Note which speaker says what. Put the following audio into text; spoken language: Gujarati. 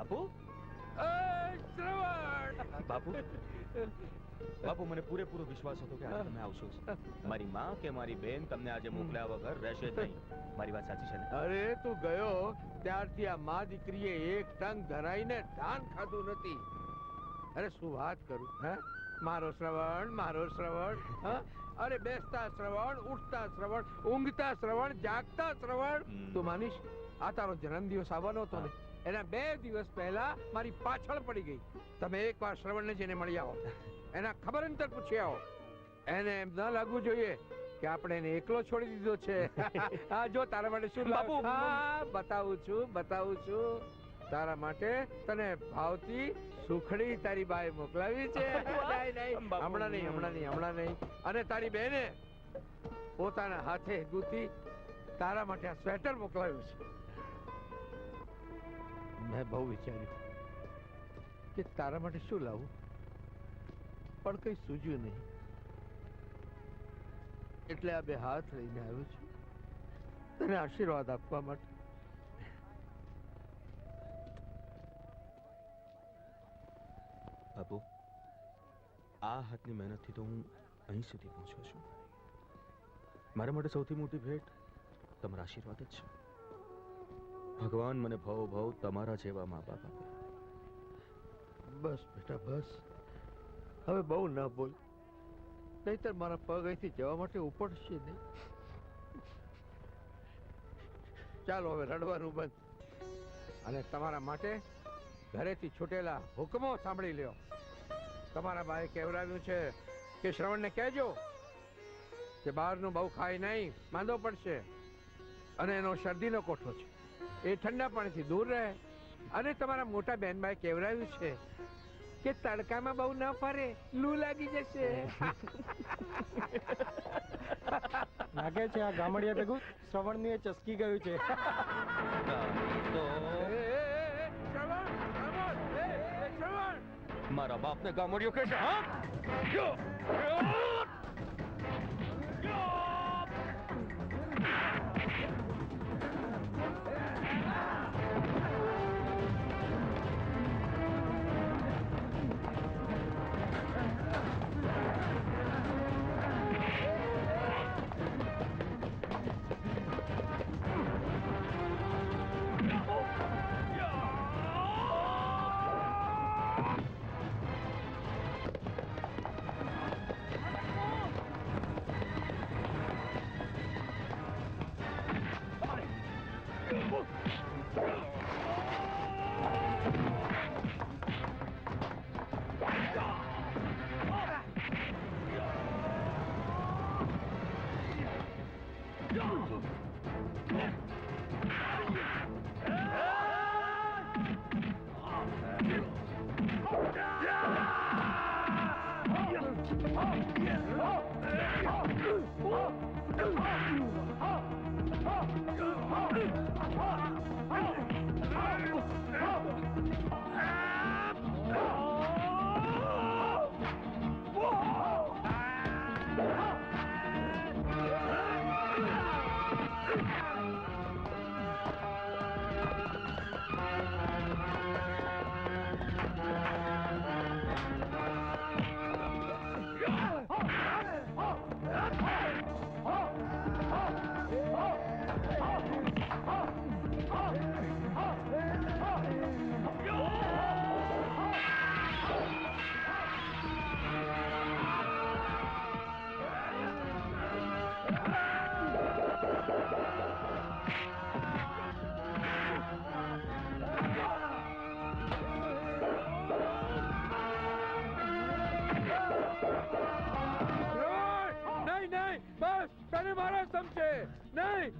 Speaker 1: બાપુ? બાપુ? બાપુ મને પૂરેપૂરો વિશ્વાસ હતો કે આજે તમે આવશો મારી માં કે મારી બેન તમને આજે મોકલ્યા વગર રહેશે નહીં. મારી વાત સાચી છે ને?
Speaker 2: અરે તું ગયો? ત્યારથી આ માં દીકરીએ એક ટંગ ધરાઈને ધાન ખાધું નથી. અરે શું વાત કરું? હે? મારો શ્રવણ મારો શ્રવણ હા? અરે બેસતા શ્રવણ ઉઠતા શ્રવણ ઊંઘતા શ્રવણ જાગતા શ્રવણ. તું માનીશ? આ તારો જન્મદિવસ આવવાનો હતો ને? એના બે દિવસ પહેલા મારી પાછળ પડી ગઈ. તમે એકવાર શ્રવણને જઈને મળી આવો. એના ખબર અંતર પૂછી આવો. એને એમ ન લાગવું જોઈએ કે આપણે એને એકલો છોડી દીધો છે. હા જો તારા માટે શું
Speaker 1: બાપુ.
Speaker 2: હા બતાવું છું બતાવું છું. તારા માટે તને ભાવતી સુખડી તારી બાએ મોકલાવી છે. હમણાં નહીં હમણાં નહીં હમણાં નહીં. અને તારી બેને પોતાના હાથે ગૂંથી તારા માટે આ સ્વેટર મોકલાવ્યું છે. મેં બહુ વિચાર્યું કે તારા માટે શું લાવું? પણ કઈ સૂજ્યું નહીં. એટલે આ બે હાથ લઈને આવ્યો છું તને આશીર્વાદ આપવા માટે.
Speaker 1: બાપુ, આ હાથની મહેનતથી તો હું અહીં સુધી પહોંચ્યો છું. મારા માટે સૌથી મોટી ભેટ તમારા આશીર્વાદ જ છે. ભગવાન મને ભવ ભવ તમારા જેવા મા બાપ આપે.
Speaker 2: બસ બેટા, બસ. હવે બહુ ન બોલ. નહીતર મારા પગ અહીંથી જવા માટે ઉપડશે નહીં. ચાલો હવે રડવાનું બંધ. અને તમારા માટે ઘરેથી છૂટેલા હુકમો સાંભળી લ્યો. તમારા બાએ કહેવડાવ્યું છે કે શ્રવણને કહેજો કે બહારનું બહુ ખાય નહીં, માંદો પડશે અને એનો શરદીનો કોઠો છે. એ ઠંડા પાણીથી દૂર રહે. અને તમારા મોટા બહેનભાઈ કહેવડાવ્યું છે કે તડકામાં બહુ ન ફરે લૂ લાગી જશે.
Speaker 3: લાગે છે આ ગામડિયા ભેગું શ્રવણની ચસકી ગયું છે.
Speaker 1: 好好好好
Speaker 2: 好好好好好好 કસમ છે નહીં